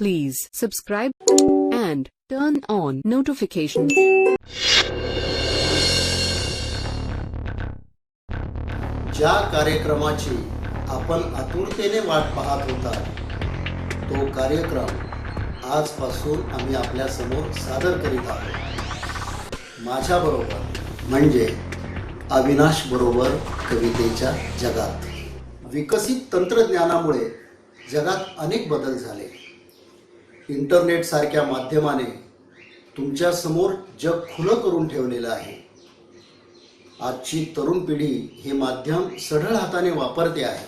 Please subscribe and turn on notification. ज्या कार्यक्रमाची आपण आतुरतेने वाट पाहत होता तो कार्यक्रम आजपासून आम्ही आपल्यासमोर सादर करीत आहोत. माझ्याबरोबर म्हणजे अविनाश बरोबर कवितेच्या जगात. विकसित तंत्रज्ञानामुळे जगात अनेक बदल झाले. इंटरनेटसारख्या माध्यमाने तुमच्यासमोर जग खुलं करून ठेवलेलं आहे. आजची तरुण पिढी हे माध्यम सढळ हाताने वापरते आहे.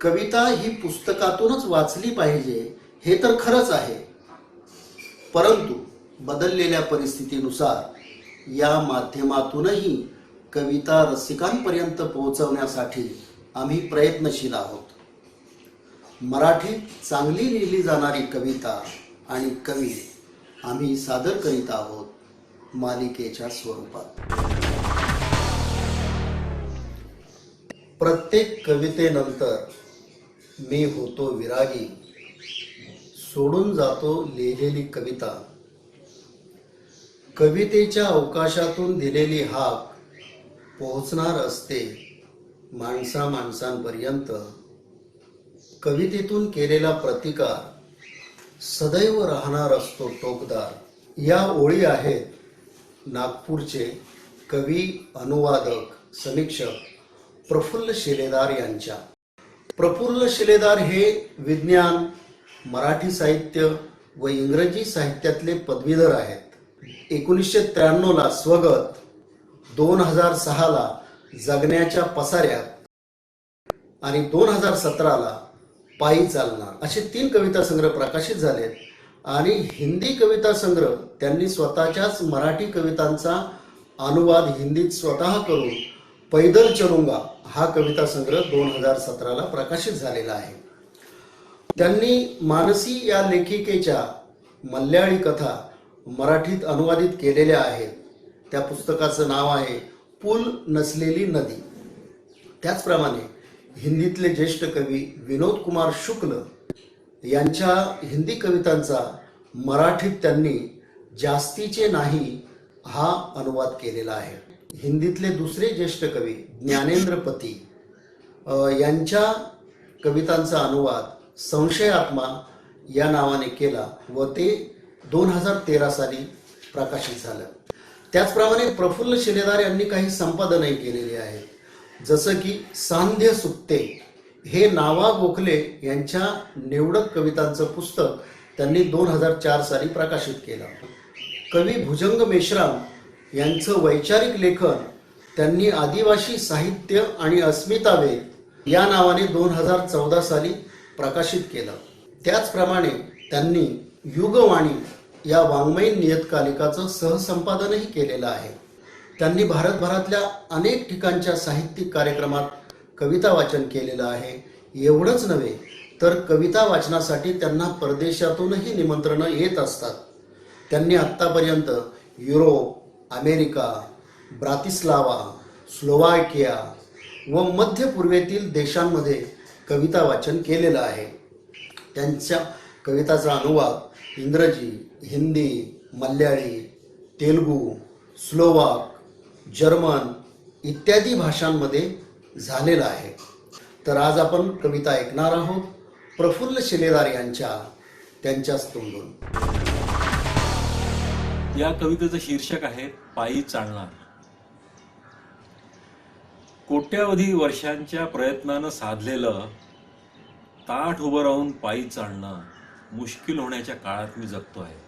कविता ही पुस्तकातूनच वाचली पाहिजे हे तर खरंच आहे. परंतु बदललेल्या परिस्थितीनुसार या माध्यमातूनही कविता रसिकांपर्यंत पोहोचवण्यासाठी आम्ही प्रयत्नशील आहोत. मराठीत चांगली लिहिली जाणारी कविता आणि कवी आम्ही सादर करीत आहोत मालिकेच्या स्वरूपात. प्रत्येक कवितेनंतर मी होतो विरागी. सोडून जातो लिहिलेली कविता. कवितेच्या अवकाशातून दिलेली हाक पोहोचणार असते माणसा माणसांपर्यंत. कवितेतून केलेला प्रतिकार सदैव राहणार असतो टोकदार. या ओळी आहेत नागपूरचे कवी अनुवादक समीक्षक प्रफुल्ल शिलेदार यांच्या. प्रफुल्ल शिलेदार हे विज्ञान मराठी साहित्य व इंग्रजी साहित्यातले पदवीधर आहेत. एकोणीसशे त्र्याण्णवला स्वगत दोन हजार सहाला जगण्याच्या पसाऱ्यात आणि दोन हजार सतराला पायी चालणार. असे तीन कविता संग्रह प्रकाशित झालेत आणि हिंदी कविता संग्रह त्यांनी स्वतःच्याच मराठी कवितांचा अनुवाद हिंदीत स्वतः करून पैदल चरुंगा हा कविता संग्रह दोन हजार सतराला प्रकाशित झालेला आहे. त्यांनी मानसी या लेखिकेच्या मल्याळी कथा मराठीत अनुवादित केलेल्या आहेत. त्या पुस्तकाचं नाव आहे पूल नसलेली नदी. त्याचप्रमाणे हिंदीतले ज्येष्ठ कवी विनोद कुमार शुक्ल यांच्या हिंदी कवितांचा मराठीत त्यांनी जास्तीचे नाही हा अनुवाद केलेला आहे. हिंदीतले दुसरे ज्येष्ठ कवी ज्ञानेंद्र पती यांच्या कवितांचा अनुवाद संशयात्मा या नावाने केला व ते दोन हजार तेरा साली प्रकाशित झालं. त्याचप्रमाणे प्रफुल्ल शिलेदार यांनी काही संपादनही केलेली आहेत. जसं की सांध्य सुप्ते हे नावा गोखले यांच्या निवडक कवितांचं पुस्तक त्यांनी दोन हजार चार साली प्रकाशित केलं. कवी भुजंग मेश्राम यांचं वैचारिक लेखन त्यांनी आदिवासी साहित्य आणि अस्मितावे या नावाने दोन हजार चौदा साली प्रकाशित केलं. त्याचप्रमाणे त्यांनी युगवाणी या वाङ्मयीन नियतकालिकाचं सहसंपादनही केलेलं आहे. त्यांनी भारतभरातल्या अनेक ठिकाणच्या साहित्यिक कार्यक्रमात कविता वाचन केलेलं आहे. एवढंच नव्हे तर कविता वाचनासाठी त्यांना परदेशातूनही निमंत्रणं येत असतात. त्यांनी आत्तापर्यंत युरोप अमेरिका ब्रातिस्लावा स्लोवाकिया व मध्य पूर्वेतील देशांमध्ये कविता वाचन केलेलं आहे. त्यांच्या कविताचा अनुवाद इंग्रजी हिंदी मल्याळी तेलुगू स्लोवाक जर्मन इत्यादी भाषांमध्ये झालेला आहे. तर आज आपण कविता ऐकणार आहोत. प्रफुल्ल शिलेदार यांच्या त्यांच्याच तोंडून या कवितेचं शीर्षक आहे पायी चालणार. कोट्यावधी वर्षांच्या प्रयत्नानं साधलेलं ताठ उभं राहून पायी चालणं मुश्किल होण्याच्या काळात मी जगतो आहे.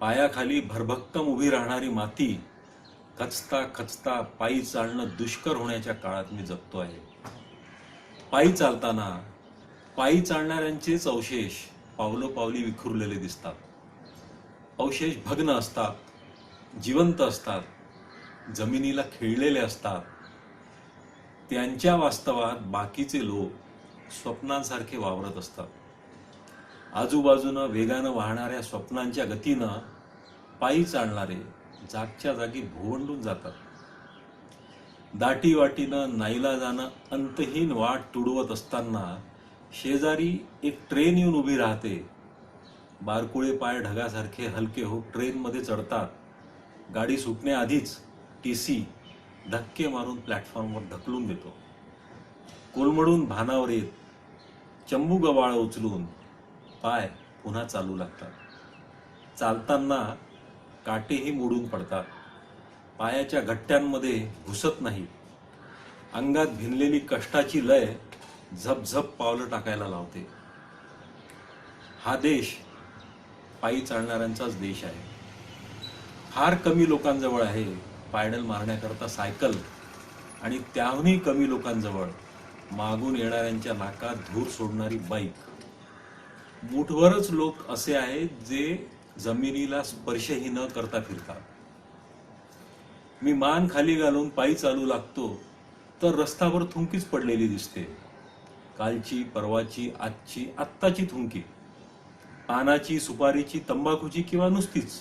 पायाखाली भरभक्कम उभी राहणारी माती खचता खचता पायी चालणं दुष्कर होण्याच्या काळात मी जगतो आहे. पायी चालताना पायी चालणाऱ्यांचेच अवशेष पावलोपावली विखुरलेले दिसतात. अवशेष भग्न असतात जिवंत असतात जमिनीला खिळलेले असतात. त्यांच्या वास्तवात बाकीचे लोक स्वप्नांसारखे वावरत असतात. आजूबाजूनं वेगानं वाहणाऱ्या स्वप्नांच्या गतीनं पायी चालणारे जागच्या जागी भोवंडून जातात. दाटी वाटीनं नाईला जाणं अंतहीन वाट तुडवत असताना शेजारी एक ट्रेन येऊन उभी राहते. बारकुळे पाय ढगासारखे हलके हो ट्रेनमध्ये चढतात. गाडी सुटण्याआधीच टी सी धक्के मारून प्लॅटफॉर्मवर ढकलून देतो. कोलमडून भानावर येत चंबू गवाळ उचलून पाय पुन्हा चालू लागतात. चालताना काटेही मोडून पडतात. पायाच्या घट्ट्यांमध्ये घुसत नाही. अंगात भिनलेली कष्टाची लय झपझप पावलं टाकायला लावते. हा देश पायी चालणाऱ्यांचाच देश आहे. फार कमी लोकांजवळ आहे पायडल मारण्याकरता सायकल आणि त्याहूनही कमी लोकांजवळ मागून येणाऱ्यांच्या नाकात धूर सोडणारी बाईक. मुठभरच लोक असे आहेत जे जमिनीला स्पर्शही न करता फिरतात मी मान खाली घालून पायी चालू लागतो तर रस्त्यावर थुंकीच पडलेली दिसते. कालची परवाची आजची आत्ताची थुंकी. पानाची सुपारीची तंबाखूची किंवा नुसतीच.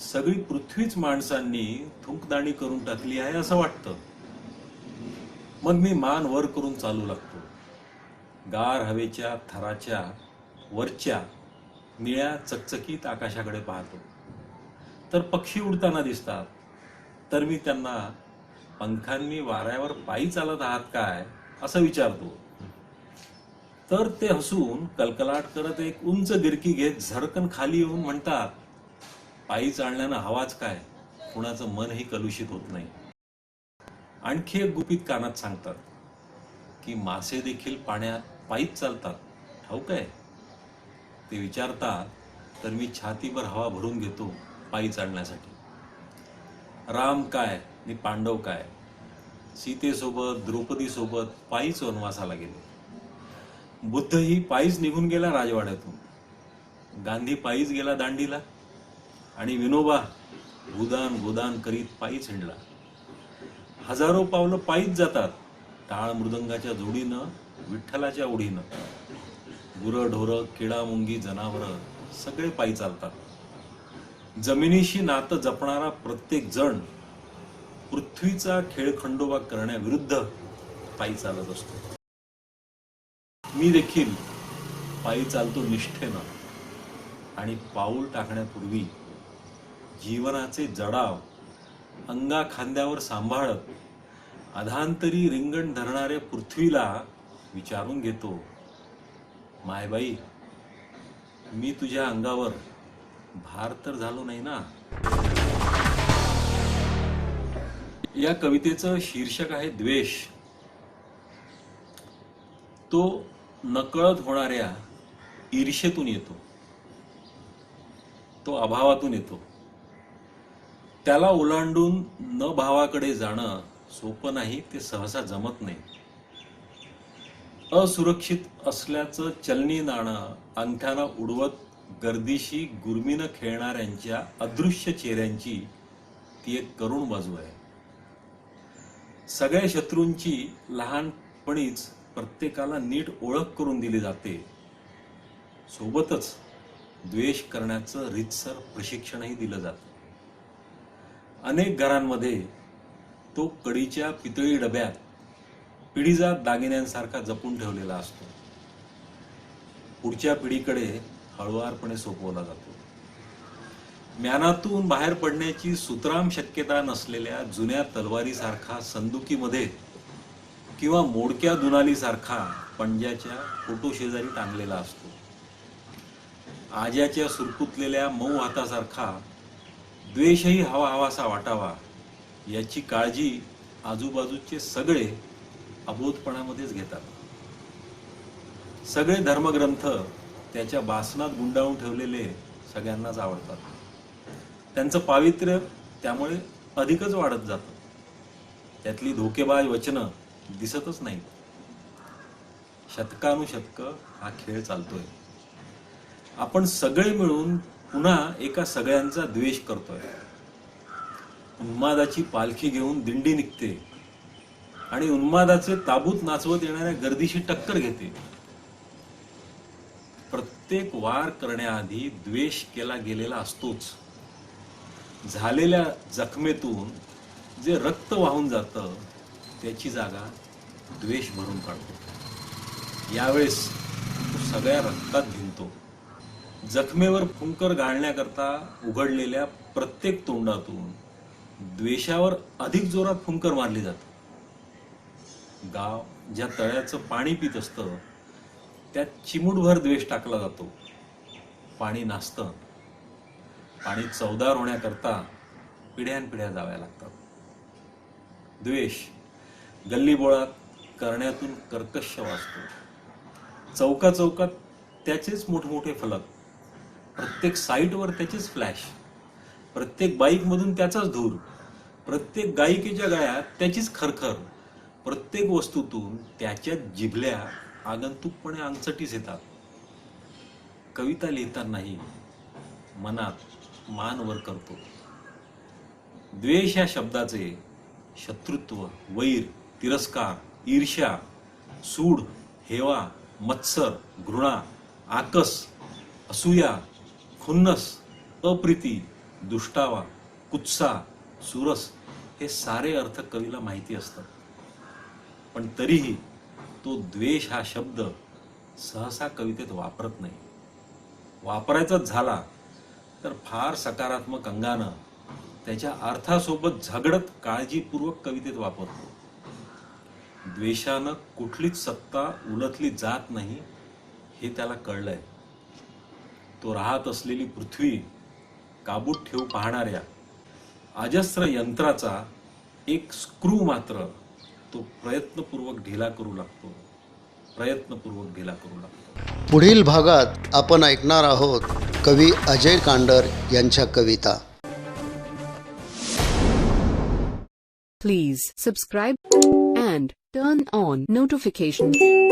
सगळी पृथ्वीच माणसांनी थुंकदाणी करून टाकली आहे असं वाटतं. मग मी मान वर करून चालू लागतो. गार हवेच्या थराच्या वरच्या निळ्या चकचकीत आकाशाकडे पाहतो. तर पक्षी उडताना दिसतात. तर मी त्यांना पंखांनी वाऱ्यावर पायी चालत आहात काय? असं विचारतो. तर ते हसून कलकलाट करत एक उंच गिरकी घेत झरकन खाली येऊन म्हणतात पायी चालण्यानं हवाच काय? कुणाचं मनही कलुषित होत नाही. आणखी एक गुपित कानात सांगतात की मासे देखील पाण्यात पायीच चालतात. ठाऊक आहे? ते विचारतात तर मी छातीभर हवा भरून घेतो पायी चालण्यासाठी राम काय आणि पांडव काय? सीतेसोबत द्रौपदीसोबत पायीच वनवासाला गेले. बुद्ध ही पायीच निघून गेला राजवाड्यातून. गांधी पायीच गेला दांडीला. आणि विनोबा भूदान गोदान करीत पायीच हिंडला हजारो पावलं पायीच जातात टाळ मृदंगाच्या जोडीनं विठ्ठलाच्या ओढीनं. गुरं ढोरं किडा मुंगी जनावरं सगळे पायी चालतात. जमिनीशी नातं जपणारा प्रत्येक जण पृथ्वीचा खेळखंडोबा करण्याविरुद्ध पायी चालत असतो. मी देखील पायी चालतो निष्ठेनं आणि पाऊल टाकण्यापूर्वी जीवनाचे जडाव अंगा खांद्यावर सांभाळत अधांतरी रिंगण धरणाऱ्या पृथ्वीला विचारून घेतो. मायबाई मी तुझ्या अंगावर भार तर झालो नाही ना? या कवितेचं शीर्षक आहे द्वेष. तो नकळत होणाऱ्या ईर्षेतून येतो. तो अभावातून येतो. त्याला ओलांडून न भावाकडे जाणं सोपं नाही ते सहसा जमत नाही. असुरक्षित असल्याचं चलनी नाणं अंगठ्यानं उडवत गर्दीशी गुरमीनं खेळणाऱ्यांच्या अदृश्य चेहऱ्यांची ती एक करुण बाजू आहे. सगळ्या शत्रूंची लहानपणीच प्रत्येकाला नीट ओळख करून दिली जाते. सोबतच द्वेष करण्याचं रीतसर प्रशिक्षणही दिलं जातं. अनेक घरांमध्ये तो कडीच्या पितळी डब्यात पिढीजात दागिन्यांसारखा जपून ठेवलेला असतो. पुढच्या पिढीकडे हळुवारपणे सोपवला जातो. ज्ञानातून बाहेर पडण्याची सुतराम शक्यता नसलेल्या जुन्या तलवारीसारखा संदुकीमध्ये किंवा मोडक्या दुनालीसारखा पंजाच्या फोटो शेजारी टांगलेला असतो. आज्याच्या सुरकुतलेल्या मऊ हातासारखा द्वेषही हवा हवासा वाटावा याची काळजी आजूबाजूचे सगळे अबोधपणामध्येच घेतात. सगळे धर्मग्रंथ त्याच्या बासनात गुंडाळून ठेवलेले सगळ्यांनाच आवडतात. त्यांचं पावित्र्य त्यामुळे अधिकच वाढत जातं. त्यातली धोकेबाज वचनं दिसतच नाही शतकानुशतक हा खेळ चालतोय. आपण सगळे मिळून पुन्हा एका सगळ्यांचा द्वेष करतोय. उन्मादाची पालखी घेऊन दिंडी निघते. आणि उन्मादाचे ताबूत नाचवत येणाऱ्या गर्दीशी टक्कर घेते. प्रत्येक वार करण्याआधी द्वेष केला गेलेला असतोच. झालेल्या जखमेतून जे रक्त वाहून जातं त्याची जागा द्वेष भरून काढतो. यावेळेस तो सगळ्या रक्तात भिनतो. जखमेवर फुंकर घालण्याकरता उघडलेल्या प्रत्येक तोंडातून द्वेषावर अधिक जोरात फुंकर मारली जाते. गाव ज्या तळ्याचं पाणी पित असतं त्यात चिमूटभर द्वेष टाकला जातो. पाणी नासतं. पाणी चवदार होण्याकरता पिढ्यानपिढ्या जाव्या लागतात. द्वेष गल्लीबोळात करण्यातून कर्कश वाचतो. चौका चौकात त्याचेच मोठमोठे फलक. प्रत्येक साईटवर त्याचेच फ्लॅश. प्रत्येक बाईकमधून त्याचाच धूर. प्रत्येक गायिकेच्या गळ्यात त्याचीच खरखर. प्रत्येक वस्तूतून त्याच्या जिभल्या आगंतुकपणे अंगचटीस येतात. कविता लिहितानाही मनात मान वर करतो. द्वेष या शब्दाचे शत्रुत्व वैर तिरस्कार ईर्ष्या सूड हेवा मत्सर घृणा आकस असूया खुन्नस अप्रीती दुष्टावा कुत्सा सुरस हे सारे अर्थ कवीला माहिती असतात. पण तरीही तो द्वेष हा शब्द सहसा कवितेत वापरत नाही. वापरायचाच झाला तर फार सकारात्मक अंगानं त्याच्या अर्थासोबत झगडत काळजीपूर्वक कवितेत वापरतो. द्वेषानं कुठलीच सत्ता उलथली जात नाही हे त्याला कळलंय. तो राहत असलेली पृथ्वी काबूत ठेवू पाहणाऱ्या अजस्र यंत्राचा एक स्क्रू मात्र तो प्रयत्नपूर्वक ढिला करू लागतो. प्रयत्नपूर्वक ढिला करू लागतो. पुढील भागात आपण ऐकणार आहोत कवी अजय कांडर यांच्या कविता. Please subscribe and turn on notification.